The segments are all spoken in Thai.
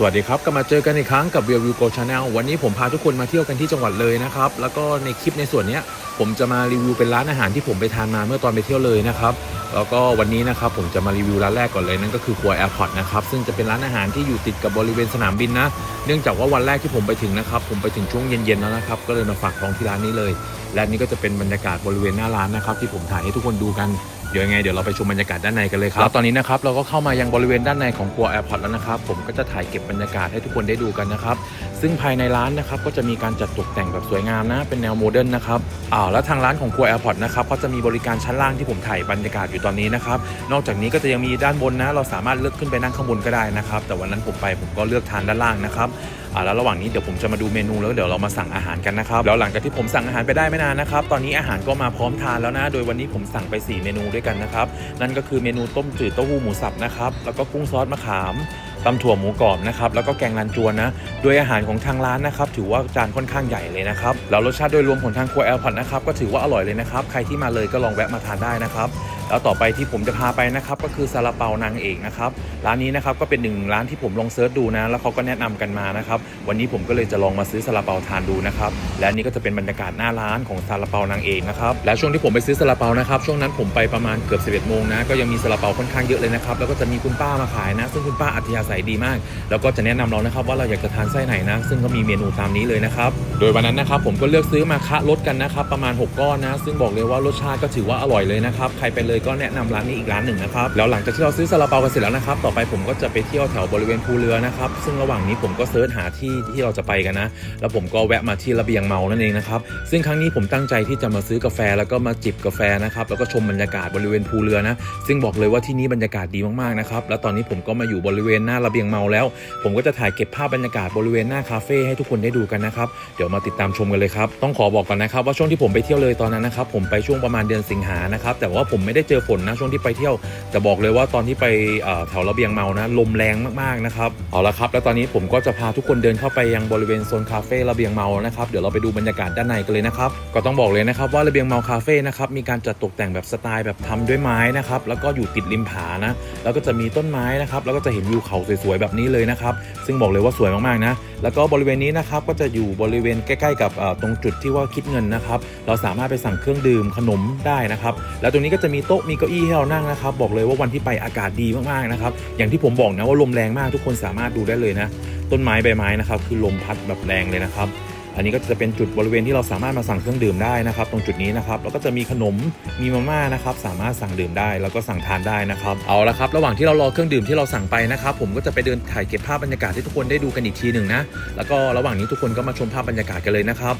สวัสดีครับก็มาเจอกันอีกครั้งกับ Real View Go Channel วันนี้ผมพาทุกคนมาเที่ยวกันที่จังหวัดเลยนะครับ แล้วก็ในคลิปในส่วนนี้ผมจะมารีวิวเป็นร้านอาหารที่ผมไปทานมาเมื่อตอนไปเที่ยวเลยนะครับ แล้วก็วันนี้นะครับผมจะมารีวิวร้านแรกก่อนเลยนั่นก็คือครัวแอร์พอร์ตนะครับซึ่งจะเป็นร้านอาหารที่อยู่ติดกับบริเวณสนามบินนะ เนื่องจากว่าวันแรกที่ผมไปถึงนะครับ ผมไปถึงช่วงเย็นๆแล้วนะครับ ก็เลยมาฝากท้องที่ร้านนี้เลย และนี่ก็จะเป็นบรรยากาศบริเวณหน้าร้านนะครับที่ผมถ่ายให้ทุกคนดูกัน เดี๋ยวยังไงเดี๋ยวเราไปชมบรรยากาศด้านในกันเลยครับแล้วตอนนี้นะครับเราก็เข้ามายังบริเวณด้านในของครัวแอร์พอร์ตแล้วนะครับผมก็จะถ่ายเก็บบรรยากาศให้ทุกคนได้ดูกันนะครับซึ่งภายในร้านนะครับก็จะมีการจัดตกแต่งแบบสวยงามนะ เป็นแนวโมเดิร์นนะครับอ้าวแล้วทางร้านของครัวแอร์พอร์ตนะครับก็จะมีบริการชั้นล่างที่ผมถ่ายบรรยากาศอยู่ตอนนี้นะครับนอกจากนี้ก็จะยังมีด้านบนนะ เราสามารถเลือกขึ้นไปนั่งข้างบนก็ได้นะครับแต่วันนั้นผมไปผมก็เลือกทานด้านล่างนะครับ แล้วระหว่างนี้เดี๋ยวผมจะมาดูเมนูแล้วเดี๋ยวเรามาสั่งอาหารกันนะครับแล้วหลังจากที่ผมสั่งอาหารไปได้ไม่นานนะครับตอนนี้อาหารก็มาพร้อมทานแล้วนะ โดยวันนี้ผมสั่งไป 4 เมนูด้วยกันนะครับนั่นก็คือเมนูต้มจืดเต้าหู้หมูสับนะครับแล้วก็กุ้งซอสมะขามตำถั่วหมูกรอบนะครับแล้วก็แกงรันจวนนะโดยอาหารของทางร้านนะครับถือว่าจานค่อนข้างใหญ่เลยนะครับแล้วรสชาติโดยรวมของทางครัวแอลพอตนะครับก็ถือว่าอร่อยเลยนะครับใครที่มาเลยก็ลองแวะมาทานได้นะครับ แล้วต่อไปที่ผมจะพาไปนะครับก็คือซาลาเปานางเอกนะครับร้านนี้นะครับก็เป็นหนึ่งร้านที่ผมลองเซิร์ชดูนะแล้วเขาก็แนะนำกันมานะครับวันนี้ผมก็เลยจะลองมาซื้อซาลาเปาทานดูนะครับและนี่ก็จะเป็นบรรยากาศหน้าร้านของซาลาเปานางเอกนะครับและช่วงที่ผมไปซื้อซาลาเปานะครับช่วงนั้นผมไปประมาณเกือบ 11โมงนะก็ยังมีซาลาเปาค่อนข้างเยอะเลยนะครับแล้วก็จะมีคุณป้ามาขายนะ ซึ่งคุณป้าอัธยาศัยดีมาก แล้วก็จะแนะนำเรานะครับว่าเราอยากจะทานไส้ไหนนะ ซึ่งก็มีเมนูตามนี้เลยนะครับโดยวันนั้นนะครับผมก็เลือกซื้อมาคะลดกันนะครับประมาณ 6 ก้อนนะ ซึ่งบอกเลยว่ารสชาติก็ถือว่าอร่อยเลยนะครับใครไปเลยก็แนะนำร้านนี้อีกร้านหนึ่งนะครับแล้วหลังจากที่เราซื้อซาลาเปากันเสร็จแล้วนะครับต่อไปผมก็จะไปเที่ยวแถวบริเวณภูเรือนะครับซึ่งระหว่างนี้ผมก็เซิร์ชหาที่ที่เราจะไปกันนะแล้วผมก็แวะมาที่ระเบียงเมานั่นเองนะครับซึ่งครั้งนี้ผมตั้งใจที่จะมาซื้อกาแฟแล้วก็มาจิบกาแฟนะครับแล้วก็ชมบรรยากาศบริเวณภูเรือนะซึ่งบอกเลยว่าที่นี่บรรยากาศดีมากๆนะครับแล้วตอนนี้ผมก็มาอยู่บริเวณหน้าระเบียงเมาแล้ว ผมก็จะถ่ายเก็บภาพบรรยากาศบริเวณหน้าคาเฟ่ให้ทุกคนได้ดูกันนะครับเดี๋ยวมาติดตามชมกันเลยครับต้องขอบอกก่อนนะครับว่าช่วงที่ผมไปเที่ยวเลยตอนนั้นนะครับผมไปช่วงประมาณเดือนสิงหานะครับแต่ว่าผมไม่ได้เจอฝนนะช่วงที่ไปเที่ยว แต่บอกเลยว่าตอนที่ไปแถวระเบียงเมานะลมแรงมากๆนะครับเอาละครับแล้วตอนนี้ผมก็จะพาทุกคนเดินเข้าไปยังบริเวณโซนคาเฟ่ระเบียงเมานะครับเดี๋ยวเราไปดูบรรยากาศด้านในกันเลยนะครับก็ต้องบอกเลยนะครับว่าระเบียงเมาคาเฟ่นะครับมีการจัดตกแต่งแบบสไตล์แบบทำด้วยไม้นะครับแล้วก็อยู่ติดริมผานะแล้วก็จะมีต้นไม้นะครับแล้วก็จะเห็นวิวเขาสวยๆแบบนี้เลยนะครับซึ่งบอกเลยว่าสวยมากๆนะแล้วก็บริเวณนี้นะครับก็จะอยู่บริเวณใกล้ๆ กับตรงจุดที่ว่าคิดเงินนะครับเราสามารถไปสั่งเครื่องดื่มขนมได้นะครับแล้วตรงนี้ก็จะมีโต๊ะมีเก้าอี้ให้เรานั่งนะครับ บอกเลยว่าวันที่ไปอากาศดีมากๆนะครับ อย่างที่ผมบอกนะว่าลมแรงมากทุกคนสามารถดูได้เลยนะ ต้นไม้ใบไม้นะครับ คือลมพัดแบบแรงเลยนะครับ อันนี้ก็จะเป็นจุดบริเวณที่เราสามารถมาสั่งเครื่องดื่มได้นะครับ ตรงจุดนี้นะครับ แล้วก็จะมีขนม มีมาม่านะครับ สามารถสั่งดื่มได้ แล้วก็สั่งทานได้นะครับ เอาละครับ ระหว่างที่เรารอเครื่องดื่มที่เราสั่งไปนะครับ ผมก็จะไปเดินถ่ายเก็บภาพบรรยากาศให้ทุกคนได้ดูกันอีกทีหนึ่งนะ แล้วก็ระหว่างนี้ทุกคนก็มาชมภาพบรรยากาศกันเลยนะครับ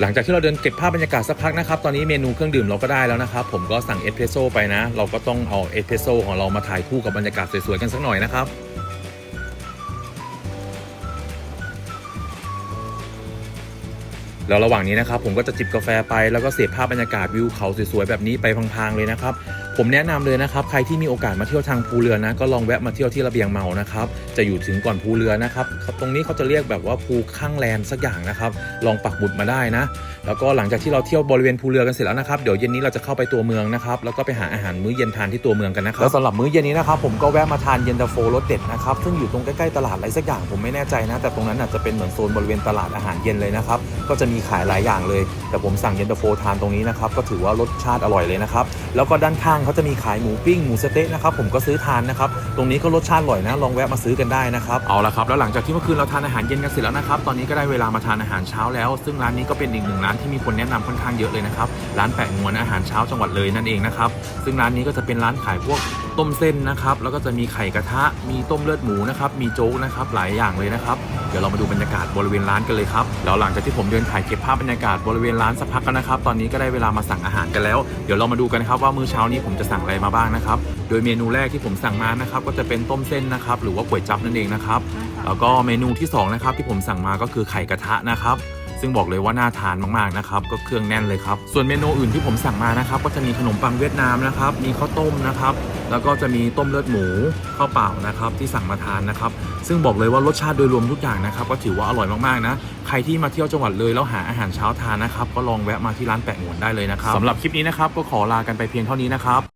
หลังจากที่เราเดินเก็บภาพบรรยากาศสักพักนะครับ ตอนนี้เมนูเครื่องดื่มเราก็ได้แล้วนะครับ ผมก็สั่งเอสเพรสโซ่ไปนะ เราก็ต้องเอาเอสเพรสโซ่ของเรามาถ่ายคู่กับบรรยากาศสวยๆกันสักหน่อยนะครับแล้วระหว่างนี้นะครับผมก็จะจิบกาแฟไปแล้วก็เสพภาพบรรยากาศวิวเขาสวยๆแบบนี้ไปพังๆเลยนะครับ ผมแนะนำเลยนะครับ ใครที่มีโอกาสมาเที่ยวทางภูเรือนะ ก็ลองแวะมาเที่ยวที่ระเบียงเมานะครับ จะอยู่ถึงก่อนภูเรือนะครับ ตรงนี้เขาจะเรียกแบบว่าภูข้างแลนสักอย่างนะครับ ลองปักบุดมาได้นะ แล้วก็หลังจากที่เราเที่ยวบริเวณภูเรือกันเสร็จแล้วนะครับ เดี๋ยวเย็นนี้เราจะเข้าไปตัวเมืองนะครับ แล้วก็ไปหาอาหารมื้อเย็นทานที่ตัวเมืองกันนะครับ แล้วสำหรับมื้อเย็นนี้นะครับ ผมก็แวะมาทานเย็นตาโฟรสเด็ดนะครับ ซึ่งอยู่ตรงใกล้ๆตลาดอะไรสักอย่างผมไม่แน่ใจนะ แต่ตรงนั้นอาจจะเป็นเหมือนโซนบริเวณตลาดอาหารเย็นเลยนะครับ ก็จะมีขายหลายอย่างเลย แต่ผมสั่งเย็นตาโฟทานตรงนี้นะครับ ก็ถือว่ารสชาติอร่อยเลยนะครับ แล้วก็ด้านข้างเขาจะมีขายหมูปิ้งหมูสเต๊ะนะครับผมก็ซื้อทานนะครับตรงนี้ก็รสชาติอร่อยนะ ลองแวะมาซื้อกันได้นะครับเอาละครับแล้วหลังจากที่เมื่อคืนเราทานอาหารเย็นกันเสร็จแล้วนะครับตอนนี้ก็ได้เวลามาทานอาหารเช้าแล้ว ซึ่งร้านนี้ก็เป็นอีกหนึ่งร้านที่มีคนแนะนำค่อนข้างเยอะเลยนะครับร้านแปะงวนอาหารเช้าจังหวัดเลยนั่นเองนะครับซึ่งร้านนี้ก็จะเป็นร้านขายพวก ต้มเส้นนะครับ แล้วก็จะมีไข่กระทะ มีต้มเลือดหมูนะครับ มีโจ๊กนะครับ หลายอย่างเลยนะครับ เดี๋ยวเรามาดูบรรยากาศบริเวณร้านกันเลยครับ แล้วหลังจากที่ผมเดินถ่ายเก็บภาพบรรยากาศบริเวณร้านสักพักกันนะครับ ตอนนี้ก็ได้เวลามาสั่งอาหารกันแล้ว เดี๋ยวเรามาดูกันครับว่ามื้อเช้านี้ผมจะสั่งอะไรมาบ้างนะครับ โดยเมนูแรกที่ผมสั่งมานะครับ ก็จะเป็นต้มเส้นนะครับ หรือว่าก๋วยจั๊บนั่นเองนะครับ แล้วก็เมนูที่สองนะครับที่ผมสั่งมาก็คือไข่กระทะนะครับซึ่งบอกเลยว่าน่าทานมากๆนะครับ ก็เครื่องแน่นเลยครับ ส่วนเมนูอื่นที่ผมสั่งมานะครับ ก็จะมีขนมปังเวียดนามนะครับ มีข้าวต้มนะครับ แล้วก็จะมีต้มเลือดหมูข้าวเปล่านะครับที่สั่งมาทานนะครับ ซึ่งบอกเลยว่ารสชาติโดยรวมทุกอย่างนะครับ ก็ถือว่าอร่อยมากๆนะใครที่มาเที่ยวจังหวัดเลยแล้วหาอาหารเช้าทานนะครับ ก็ลองแวะมาที่ร้านแปะหงวนได้เลยนะครับสำหรับคลิปนี้นะครับก็ขอลากันไปเพียงเท่านี้นะครับ